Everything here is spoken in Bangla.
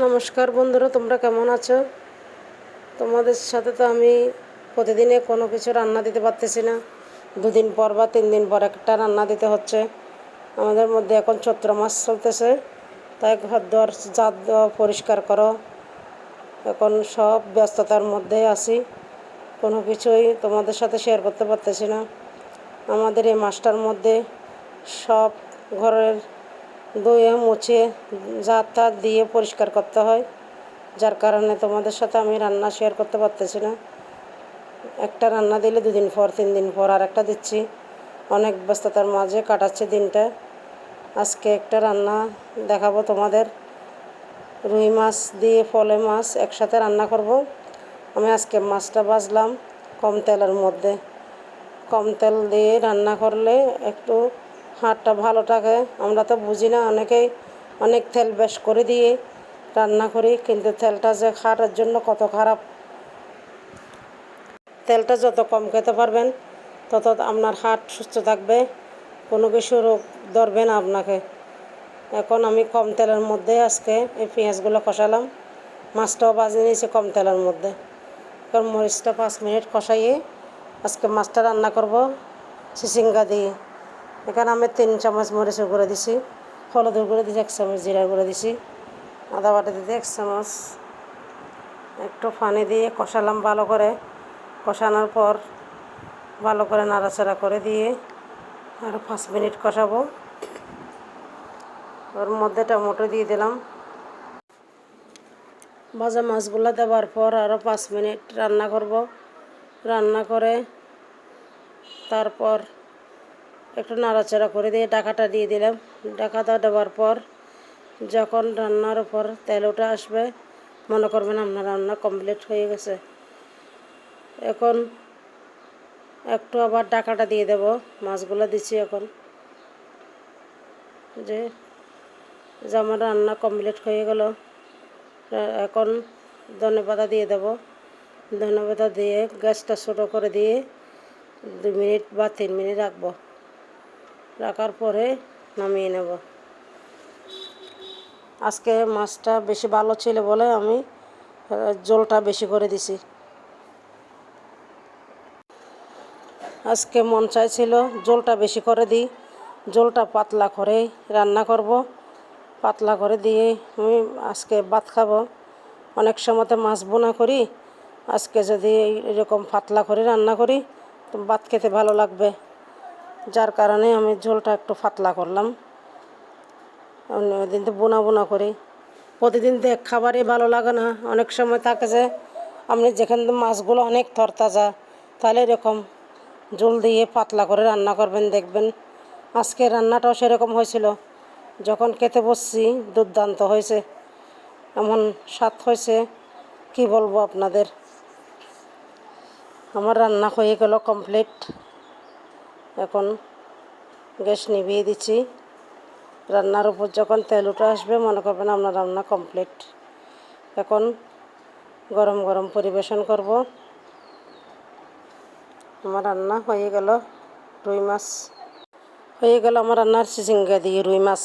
নমস্কার বন্ধুরা, তোমরা কেমন আছো? তোমাদের সাথে তো আমি প্রতিদিনে কোনো কিছু রান্না দিতে পারতেছি না। দুদিন পর বা তিন দিন পর একটা রান্না দিতে হচ্ছে। আমাদের মধ্যে এখন চৈত্র মাস চলতেছে। তাই ঘর দর জাত পরিষ্কার করো। এখন সব ব্যস্ততার মধ্যে আছি। কোনো কিছুই তোমাদের সাথে শেয়ার করতে পারতেছি না। আমাদের এই মাসটার মধ্যে সব ঘরের ধুয়ে, মুছে জাত তাত দিয়ে পরিষ্কার করতে হয়। যার কারণে তোমাদের সাথে আমি রান্না শেয়ার করতে পারতেছি না। একটা রান্না দিলে দুদিন পর তিন দিন পর আর একটা দিচ্ছি। অনেক ব্যস্ততার মাঝে কাটাচ্ছে দিনটা। আজকে একটা রান্না দেখাবো তোমাদের। রুই মাছ দিয়ে ফলে মাছ একসাথে রান্না করব। আমি আজকে মাছটা ভাজলাম কম তেলের মধ্যে। কম তেল দিয়ে রান্না করলে একটু হাড়টা ভালো থাকে, আমরা তো বুঝি না, অনেকেই অনেক তেল বেশ করে দিয়ে রান্না করি, কিন্তু তেলটা যে খাটার জন্য কত খারাপ। তেলটা যত কম খেতে পারবেন, তত আপনার হার্ট সুস্থ থাকবে, কোনো কিছু রোগ ধরবে না আপনাকে। এখন আমি কম তেলের মধ্যে আজকে এই পেঁয়াজগুলো কষালাম, মাছটাও বাজে নিয়েছি কম তেলের মধ্যে। এখন মরিচটা পাঁচ মিনিট কষাইয়ে আজকে মাছটা রান্না করব চিচিঙ্গা দিয়ে। এখানে আমি তিন চামচ মরিচের গুঁড়ো দিছি, হলুদের গুঁড়ো দিছি, এক চামচ জিরার গুঁড়ো দিছি, আদা বাটা দিতে এক চামচ। একটু পানি দিয়ে কষালাম ভালো করে। কষানোর পর ভালো করে নাড়াচাড়া করে দিয়ে আর পাঁচ মিনিট কষাবো। ওর মধ্যে টমেটো দিয়ে দিলাম। ভাজা মাছগুলো দেওয়ার পর আরও পাঁচ মিনিট রান্না করব। রান্না করে তারপর একটু নাড়াচাড়া করে দিয়ে ডাকাটা দিয়ে দিলাম। ডাকাটা দেওয়ার পর যখন রান্নার উপর তেল উঠে আসবে, মনে করবেন আপনার রান্না কমপ্লিট হয়ে গেছে। এখন একটু আবার ডাকাটা দিয়ে দেব, মাছগুলো দিচ্ছি এখন। যে যে আমার রান্না কমপ্লিট হয়ে গেল এখন ধনে পাতা দিয়ে দেব। ধনে পাতা দিয়ে গ্যাসটা ছোটো করে দিয়ে দু মিনিট বা তিন মিনিট রাখব। রাখার পরে নামিয়ে নেব। আজকে মাছটা বেশি ভালো ছিল বলে আমি জলটা বেশি করে দিছি। আজকে মন চাইছিল জলটা বেশি করে দিই। জলটা পাতলা করে রান্না করব। পাতলা করে দিয়ে আমি আজকে ভাত খাব। অনেক সময়তে মাছ বোনা করি। আজকে যদি এরকম পাতলা করে রান্না করি, তো ভাত খেতে ভালো লাগবে। যার কারণে আমি ঝোলটা একটু পাতলা করলাম। দিন তো বোনা বোনা করি। প্রতিদিন এক খাবারই ভালো লাগে না। অনেক সময় থাকে যে, আপনি যেখানে মাছগুলো অনেক তরতাজা, তাহলে এরকম জল দিয়ে পাতলা করে রান্না করবেন, দেখবেন আজকে রান্নাটাও সেরকম হয়েছিল। যখন খেতে বসছি, দুর্দান্ত হয়েছে। এমন স্বাদ হয়েছে, কি বলব আপনাদের? আমার রান্না হয়ে গেল কমপ্লিট এখন গ্যাস নিভিয়ে দিচ্ছি। রান্নার উপর যখন তেল উঠে আসবে, মনে করবেন আপনার রান্না কমপ্লিট এখন গরম গরম পরিবেশন করব। আমার রান্না হয়ে গেল রুই মাছ। হয়ে গেল আমার রান্নার চিচিঙ্গা দিয়ে রুই মাছ।